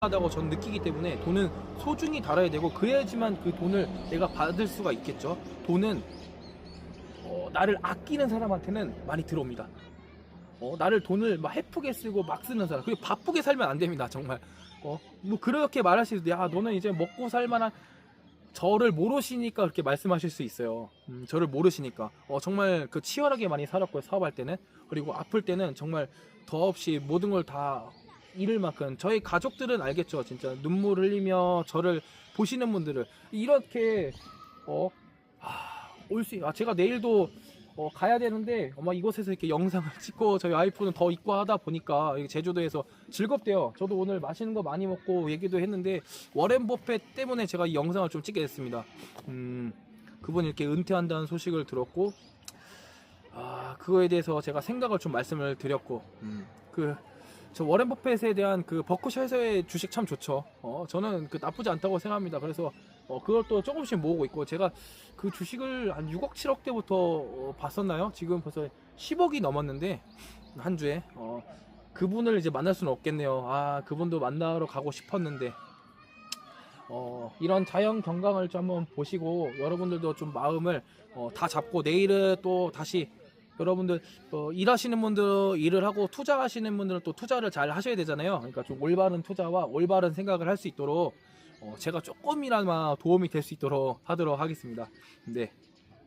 하다고 전 느끼기 때문에 돈은 소중히 달아야 되고 그래야지만 그 돈을 내가 받을 수가 있겠죠. 돈은 어, 나를 아끼는 사람한테는 많이 들어옵니다. 어, 나를 돈을 막 헤프게 쓰고 막 쓰는 사람 그리고 바쁘게 살면 안 됩니다 정말 어, 뭐 그렇게 때, 야 너는 이제 먹고 살만한 저를 모르시니까 그렇게 말씀하실 수 있어요. 음, 저를 모르시니까 어, 정말 그 치열하게 많이 살았고요 사업할 때는 그리고 아플 때는 정말 더없이 모든 걸 다 잃을 만큼 저희 가족들은 알겠죠 진짜 눈물 흘리며 저를 보시는 분들을 이렇게 어, 어올수 아 제가 내일도 어, 가야 되는데 아마 이곳에서 이렇게 영상을 찍고 저희 와이프는 더 있고 하다 보니까 제주도에서 즐겁대요. 저도 오늘 맛있는 거 많이 먹고 얘기도 했는데 워렌 버핏 때문에 제가 이 영상을 좀 찍게 됐습니다. 음, 그분이 이렇게 은퇴한다는 소식을 들었고 아 그거에 대해서 제가 생각을 좀 말씀을 드렸고 음, 그 저 워렌 버핏에 대한 그 버크셔에서의 주식 참 좋죠. 어, 저는 그 나쁘지 않다고 생각합니다. 그래서 어, 그걸 또 조금씩 모으고 있고 제가 그 주식을 한 6억 7억 대부터 어, 봤었나요? 지금 벌써 10억이 넘었는데 한 주에 어, 그분을 이제 만날 수는 없겠네요. 아 그분도 만나러 가고 싶었는데 어, 이런 자연 경강을 좀 한번 보시고 여러분들도 좀 마음을 어, 다 잡고 내일은 또 다시 여러분들 어, 일하시는 분들 일을 하고 투자하시는 분들은 또 투자를 잘 하셔야 되잖아요. 그러니까 좀 올바른 투자와 올바른 생각을 할 수 있도록 어, 제가 조금이나마 도움이 될 수 있도록 하도록 하겠습니다. 네,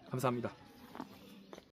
감사합니다.